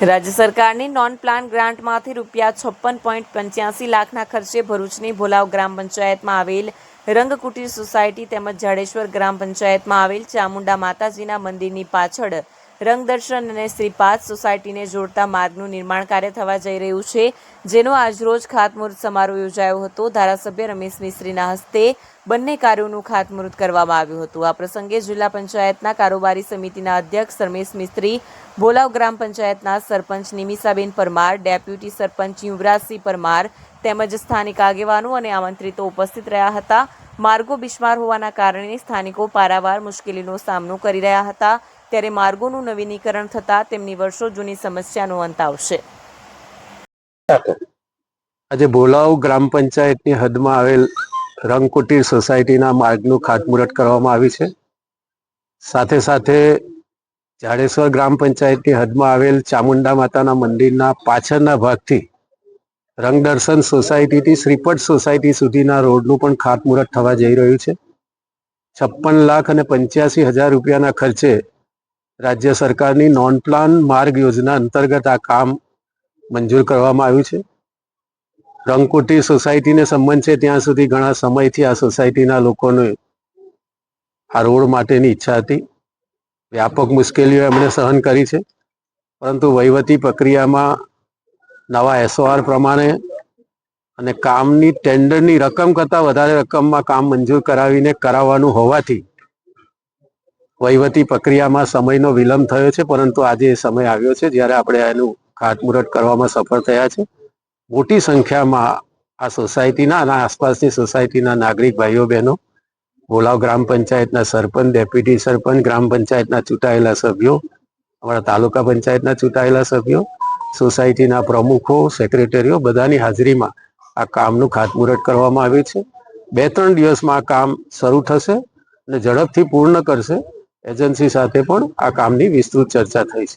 રાજ્ય સરકારની non plan ગ્રાન્ટમાંથી રૂપિયા છપ્પન પોઈન્ટ પંચ્યાસી લાખના ખર્ચે ભરૂચની ભોલાવ ગ્રામ પંચાયતમાં આવેલ રંગકુટીર સોસાયટી તેમજ જાડેશ્વર ગ્રામ પંચાયતમાં આવેલ ચામુંડા માતાજીના મંદિરની પાછળ રંગદર્શન અને શ્રીપાદ સોસાયટીને જોડતા માર્ગનું નિર્માણ કાર્ય થવા જઈ રહ્યું છે, જેનો આજરોજ ખાતમુહૂર્ત સમારોહ યોજાયો હતો. ધારાસભ્ય રમેશ મિસ્ત્રીના હસ્તે બંને કાર્યોનું ખાતમુહૂર્ત કરવામાં આવ્યું હતું. આ પ્રસંગે જિલ્લા પંચાયતના કારોબારી સમિતિના અધ્યક્ષ રમેશ મિસ્ત્રી ભોલાવ ગ્રામ પંચાયતના સરપંચ નિમિષાબેન પરમાર, ડેપ્યુટી સરપંચ યુવરાજસિંહ પરમાર તેમજ સ્થાનિક આગેવાનો અને આમંત્રિતો ઉપસ્થિત રહ્યા હતા. માર્ગો બિસ્માર હોવાના કારણે સ્થાનિકો પારાવાર મુશ્કેલીનો સામનો કરી રહ્યા હતા. ત્યારે માર્ગોનું નવીનીકરણ થતાં તેમની વર્ષો જૂની સમસ્યાનો અંત આવશે. આજે ભોલાવ ગ્રામ પંચાયતની હદમાં આવેલ રંગકુટીર સોસાયટીના માર્ગનું ખાતમુહૂર્ત કરવામાં આવ્યું છે. સાથે સાથે જાડેશ્વર ગ્રામ પંચાયતની હદમાં આવેલ ચામુંડા માતાના મંદિરના પાછળના ભાગથી રંગદર્શન સોસાયટીથી શ્રીપટ સોસાયટી સુધીના રોડનું પણ ખાતમુહૂર્ત થવા જઈ રહ્યું છે. છપ્પન લાખ અને પંચ્યાસી હજાર રૂપિયાના ખર્ચે રાજ્ય સરકારની નોન પ્લાન માર્ગ યોજના અંતર્ગત આ કામ મંજૂર કરવામાં આવ્યું છે. રંગકુટી સોસાયટીને સંબંધ છે ત્યાં સુધી ઘણા સમયથી આ સોસાયટીના લોકોને આ રોડ માટેની ઈચ્છા હતી. વ્યાપક મુશ્કેલીઓ એમણે સહન કરી છે. પરંતુ વહીવટી પ્રક્રિયામાં નવા એસઓઆર પ્રમાણે અને કામની ટેન્ડરની રકમ કરતાં વધારે રકમમાં કામ મંજૂર કરાવીને કરાવવાનું હોવાથી વહીવટી પ્રક્રિયામાં સમયનો વિલંબ થયો છે, પરંતુ આજે એ સમય આવ્યો છે જ્યારે આપણે એનું ખાતમુહૂર્ત કરવામાં સફળ થયા છે. મોટી સંખ્યામાં આ સોસાયટીના અને આસપાસની સોસાયટીના નાગરિક ભાઈઓ, બહેનો ભોલાવ ગ્રામ પંચાયતના સરપંચ, ડેપ્યુટી સરપંચ, ગ્રામ પંચાયતના ચૂંટાયેલા સભ્યો, અમારા તાલુકા પંચાયતના ચૂંટાયેલા સભ્યો, સોસાયટીના પ્રમુખો, સેક્રેટરીઓ બધાની હાજરીમાં આ કામનું ખાતમુહૂર્ત કરવામાં આવ્યું છે. બે ત્રણ દિવસમાં આ કામ શરૂ થશે અને ઝડપથી પૂર્ણ કરશે. એજન્સી સાથે પણ આ કામની વિસ્તૃત ચર્ચા થઈ છે.